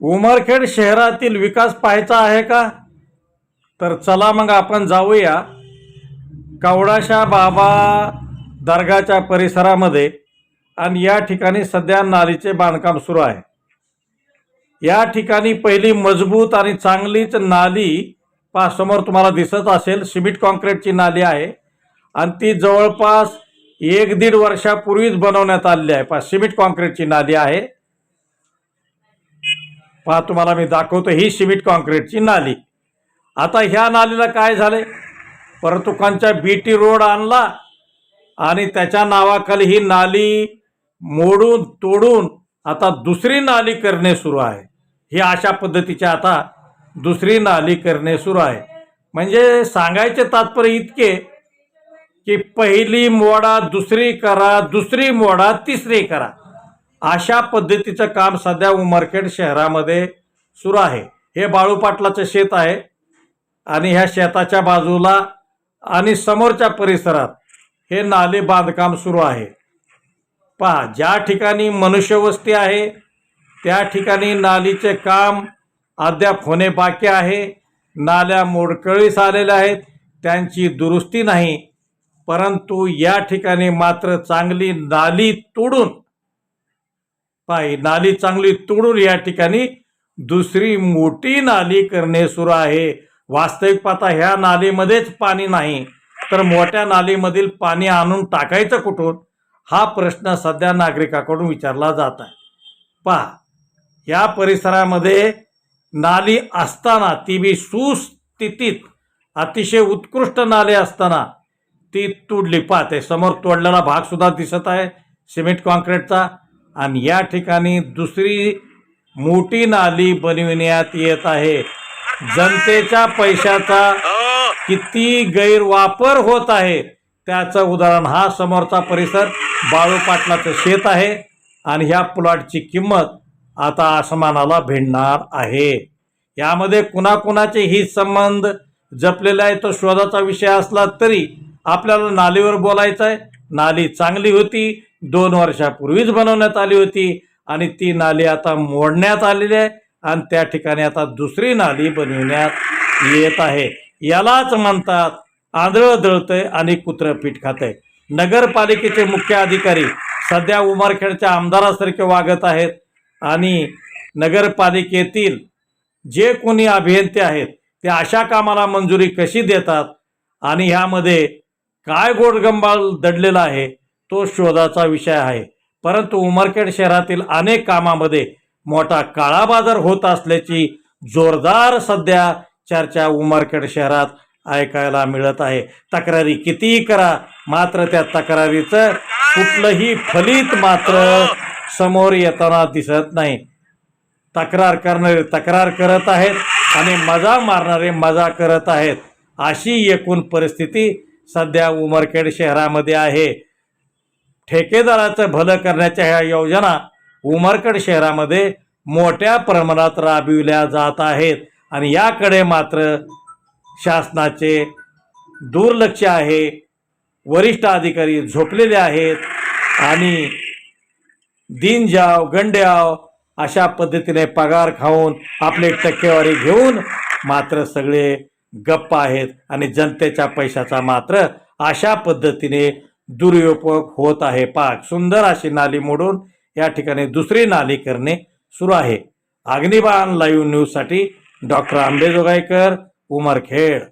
उमरखेड शहरातील विकास पाहायचा आहे का? तर चला मग आपण जाऊया कवडाशा बाबा दर्गाच्या परिसरामध्ये आणि या ठिकाणी सध्या नालीचे बांधकाम सुरू आहे. या ठिकाणी पहिली मजबूत आणि चांगलीच नाली पासमोर तुम्हाला दिसत असेल. सिमेंट कॉन्क्रीटची नाली आहे. आणि ती जवळपास एक दीड वर्षापूर्वीच बनवण्यात आलेली आहे. पा सिमेंट कॉन्क्रीटची नाली आहे. पहा तुम्हाला मी दाखवतो ही सिमेंट कॉन्क्रीटची नाली. आता ह्या नालीला काय झाले परतुकांच्या बी टी रोड आणला आणि त्याच्या नावाखाली ही नाली मोडून तोडून आता दुसरी नाली करणे सुरू आहे. ही अशा पद्धतीचे आता दुसरी नाली करणे सुरू आहे. म्हणजे सांगायचे तात्पर्य इतके की पहिली मोडा दुसरी करा दुसरी मोडा तिसरी करा. अशा पद्धतीचं काम सध्या उमरखेड शहरामध्ये सुरू आहे. हे बाळू पाटलाचं शेत आहे आणि ह्या शेताच्या बाजूला आणि समोरच्या परिसरात हे नाले बांधकाम सुरू आहे. पहा ज्या ठिकाणी मनुष्यवस्ती आहे त्या ठिकाणी नालीचे काम अद्याप होणे बाकी आहे. नाल्या मोडकळीस आलेल्या आहेत त्यांची दुरुस्ती नाही परंतु या ठिकाणी मात्र चांगली नाली तोडून पाय. नाली चांगली तोडून या ठिकाणी दुसरी मोठी नाली करणे सुरू आहे. वास्तविक पाहता ह्या नालीमध्येच पाणी नाही. तर मोठ्या नालीमधील पाणी आणून टाकायचं कुठून? हा प्रश्न सध्या नागरिकाकडून विचारला जात आहे. पहा. या परिसरामध्ये नाली असताना ती बी सुस्थितीत अतिशय उत्कृष्ट नाले असताना ती तुडली. पाहते समोर तोडलेला भागसुद्धा दिसत आहे. सिमेंट कॉन्क्रीटचा. आणि या ठिकाणी दुसरी मोठी नाली बनविण्यात येत आहे. जनतेच्या पैशाचा किती गैरवापर होत आहे त्याचं उदाहरण हा समोरचा परिसर बाळू पाटलाचं शेत आहे आणि ह्या प्लॉटची किंमत आता आसमानाला भिडणार आहे. यामध्ये कुणाकुणाचे हित संबंध जपलेले आहे तो शोधाचा विषय असला तरी आपल्याला नालीवर बोलायचं आहे नाली चांगली होती दोन वर्षापूर्वीच बनवण्यात आली होती आणि ती नाली आता मोडण्यात आलेली आहे आणि त्या ठिकाणी आता दुसरी नाली बनविण्यात येत आहे. यालाच म्हणतात आंधळं दळतंय आणि कुत्रं पीठ खातंय. नगरपालिकेचे मुख्य अधिकारी सध्या उमरखेडच्या आमदारासारखे वागत आहेत आणि नगरपालिकेतील जे कोणी अभियंते आहेत ते अशा कामाला मंजुरी कशी देतात आणि ह्यामध्ये काय गोडगंबाळ दडलेला आहे तो शोधाचा विषय आहे. परंतु उमरखेड शहरातील अनेक कामामध्ये मोठा काळा बाजार होत असल्याची जोरदार सध्या चर्चा उमरखेड शहरात ऐकायला मिळत आहे. तक्रारी कितीही करा मात्र त्या तक्रारीचं कुठलंही फलित मात्र समोर येताना दिसत नाही. तक्रार करणारे तक्रार करत आहेत आणि मजा मारणारे मजा करत आहेत अशी एकूण परिस्थिती सध्या उमरखेड शहरामध्ये आहे. ठेकेदाराचं भलं करण्याच्या ह्या योजना उमरखेड शहरामध्ये मोठ्या प्रमाणात राबविल्या जात आहेत. आणि याकडे मात्र शासनाचे दुर्लक्ष आहे. वरिष्ठ अधिकारी झोपलेले आहेत. आणि दिनजाव गंड्याव अशा पद्धतीने पगार खाऊन आपले टक्केवारी घेऊन मात्र सगळे गप्प आहेत आणि जनतेच्या पैशाचा मात्र अशा पद्धतीने दुरुपयोग होत आहे. पाक सुंदर अशी नाली मोडून या ठिकाणी दुसरी नाली करणे सुरू आहे. अग्निबाण लाईव्ह न्यूजसाठी डॉक्टर आंबेजोगाईकर उमरखेड.